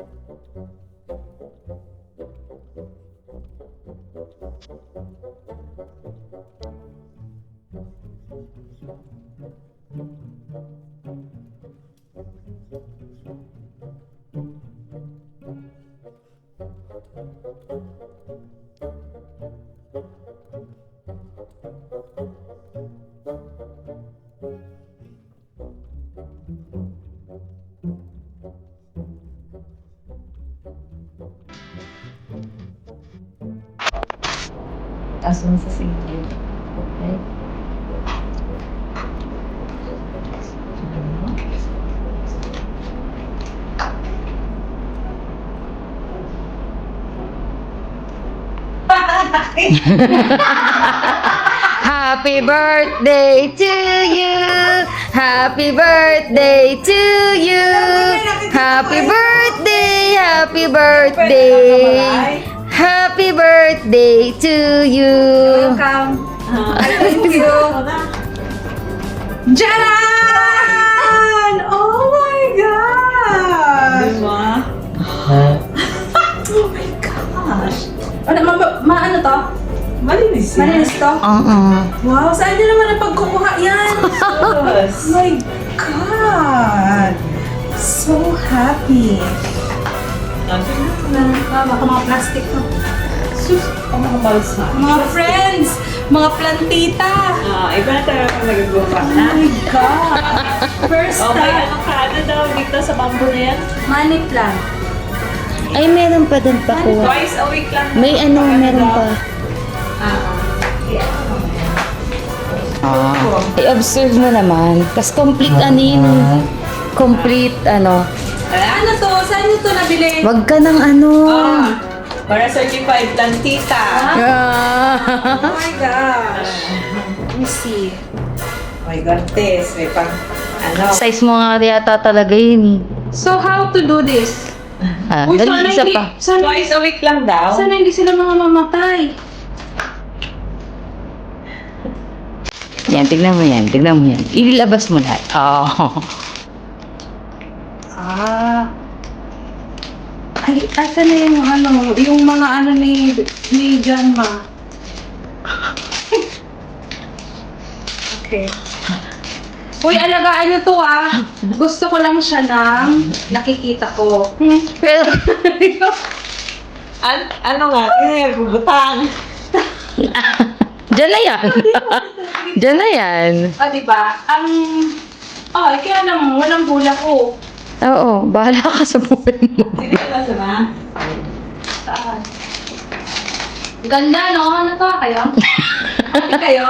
Thank you. Taas mo sa sige. Okay. Happy birthday to you. Happy birthday to you. Happy birthday, happy birthday. Happy birthday to you. Welcome. Thank you. Jaran! Oh my God! Diba? Oh my gosh. Ano, ma, ma, ma ano to? Malinis yan. Malinis to? Uh-uh. Wow, saan nyo naman ang pagkukuha yan? Oh my God! So happy. Ah, baka mga plastic to. Sus, ang mga balsa. Mga friends! Mga plantita! Ah, iba na talaga kung nagagawa Oh my God! First Oh, time. ano ka na daw dito sa bamboo na yan? Money plant. Ay, meron pa dun pa kuha. Twice a week lang. May ano, meron pa. Ah, I-observe mo naman. Tapos complete anin. Complete ano. Ano to? Saan nyo to nabili? Wag ka ng ano. Ah, para certified plantita. Ah. Oh my gosh. Let me see. May gantes, may pang, ano. Size mo nga yata talaga yun eh. So, how to do this? Ah, Uy, dali sana isa hindi, pa. sana, Twice a week lang daw. sana hindi sila mga mamatay. Yan, tignan mo yan. Tignan mo yan. Ilabas mo lahat. Oh. Ah. Ay, asa na yung ano, yung mga ano ni, ni John Ma? okay. Uy, alagaan niyo to ah. Gusto ko lang siya ng nakikita ko. Pero, An ano nga, eh, bubutang. dyan na yan. dyan na yan. Ah, di ba? Ang... Oh, kaya naman, walang bulak oh. Oo, bahala ka sa buhay mo. Hindi ka masama. Saan? Ganda, no? Ano to? Kayo? Happy kayo?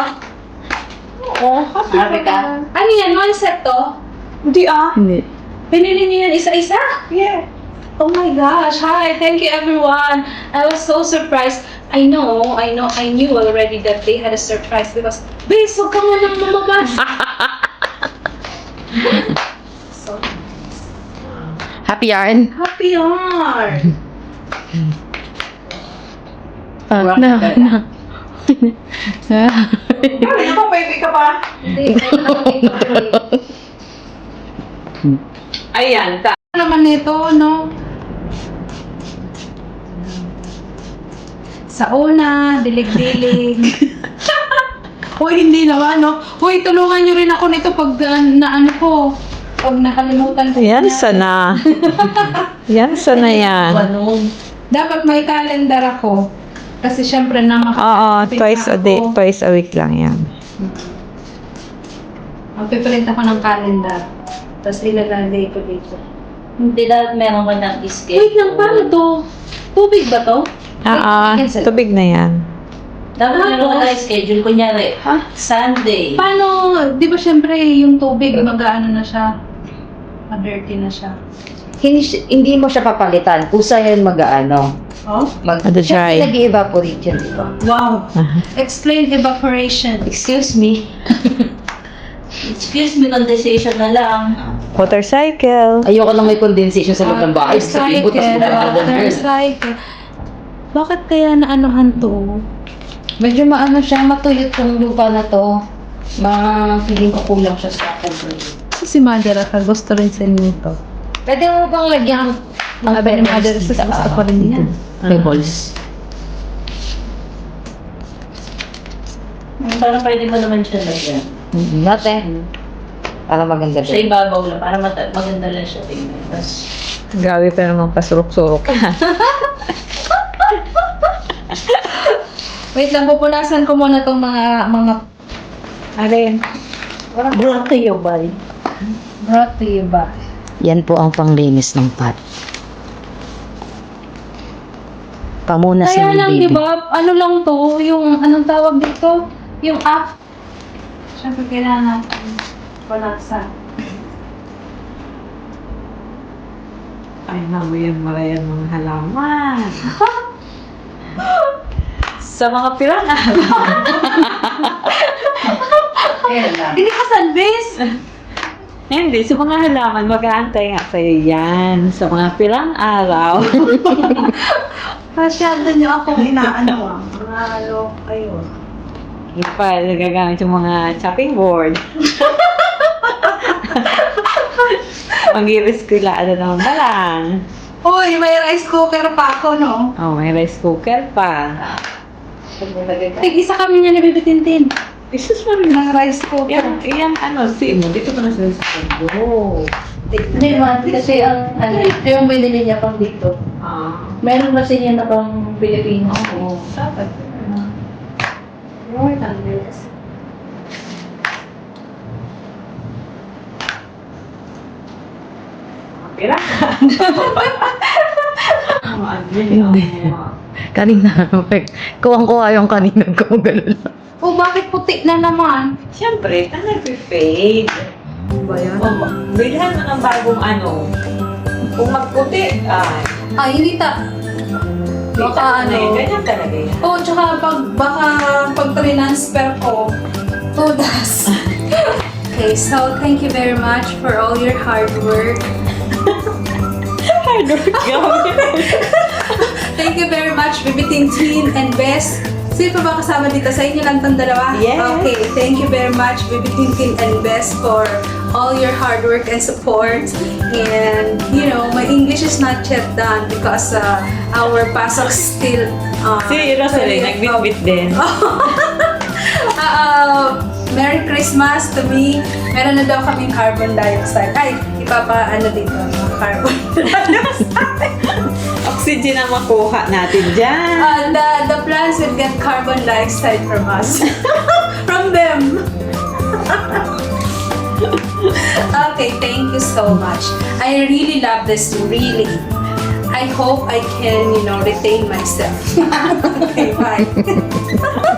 Oo, happy ka. Ano yan? One set to? Hindi ah. Hindi. Pinili niyo yan isa-isa? Yeah. Oh my gosh. Hi. Thank you, everyone. I was so surprised. I know, I know, I knew already that they had a surprise because, Bes, huwag ka nga nang lumabas. so, Happy yarn? happy heart. Ah, na. Ah. Ay, ako, baby ka pa. Hindi. Ayan, ta. Ano naman nito, no? Sa una, dilig-dilig. Uy, hindi naman, no? Uy, tulungan nyo rin ako nito pag uh, na ano ko. Pag nakalimutan ko. Yan na. sana. Yan sana yan. Dapat may calendar ako. Kasi syempre na Oo, makapagprint twice a ako. day, twice a week lang yan. Magpiprint ako ng calendar. Tapos ilalagay ko dito. Hindi na meron ka ng schedule. Wait lang, paano to? Tubig ba to? Oo, cancel. tubig na yan. Dapat meron ka ng schedule. Kunyari, Ha? Sunday. Paano, di ba syempre yung tubig mag-ano na siya? Ma-dirty na siya. hindi, si- hindi mo siya papalitan. Kusa yan mag-ano. Oh? Mag, Ano, dry? Nag-evaporate yan, di ba? Wow. Explain evaporation. Excuse me. Excuse me, condensation na lang. Water cycle. Ayoko lang may condensation sa loob ng bahay. Sa ibot, Water bumabagay. cycle. Bakit kaya naanuhan to? Medyo maano siya, matuyot yung lupa na to. Ma, feeling ko kulang siya sa cover. Si Mother Aka gusto rin sa nito. Pwede mo bang lagyan Ang Aba, yung mother pebbles sus, dito, gusto ah, ko rin yan. Pebbles. Parang pwede mo naman siya lagyan. Dati. Para maganda Sa din. ibabaw lang, para mata- maganda lang siya tingnan. Tapos, Grabe pa naman pasurok-surok. Wait lang, pupunasan ko muna tong mga, mga, alin, brought to you by. Brought to you by. Yan po ang panglinis ng pot. Pamunas Kaya ng lang, baby. di ba, ano lang to, yung, anong tawag dito? Yung app. Siyempre, kailangan natin punasan. Ay, namuyan mo yan mga halaman. Sa mga pirana. Hindi ka salbis! Hindi, sa mga halaman, mag-aantay nga sa'yo yan. Sa mga pirang araw. Masyado niyo akong inaano ah. Malo kayo. Pa, nagagamit yung mga chopping board. Mag-iris ko ano naman ba lang. Uy, may rice cooker pa ako, no? Oh, may rice cooker pa. Tig-isa kami niya nabibitintin. Isus mo rin. Ng rice cooker. Yan, yan, ano, si mo. Dito ko na sila sa kondo. Hindi man, kasi ang, ano, ito yung binili niya pang dito. Ah. Meron kasi niya na pang Pilipino. Oo. Dapat. Than this. Pira. Ano, ano, Hindi. ano. Kanina, kuwang-kuha yung kanina ko, gano'n lang. Oh, bakit puti na naman? Siyempre, ka nag-fade. Ba yan? O, bilhan mo ng bagong ano. Kung magputi, ay. Ah, hindi ta. Baka ano. ano. Ganyan talaga yan. Oh, tsaka pag baka pag transfer ko, tudas. okay, so thank you very much for all your hard work. Hard work Thank you very much, Bibi Tintin and Bess. Sino pa ba kasama dito? Sa inyo lang tong dalawa? Yes. Okay, thank you very much, Bibi Tintin and Bess for all your hard work and support. And, you know, my English is not yet done because uh, our pasok still... Uh, Si Rosalie, nagbitbit din. uh, Merry Christmas to me. Meron na daw kaming carbon dioxide. Ay, ipapa ano dito, carbon dioxide. Oxygen ang makuha natin dyan. Uh, the, the plants will get carbon dioxide from us. from them. okay, thank you so much. I really love this, really. I hope I can, you know, retain myself. okay, bye.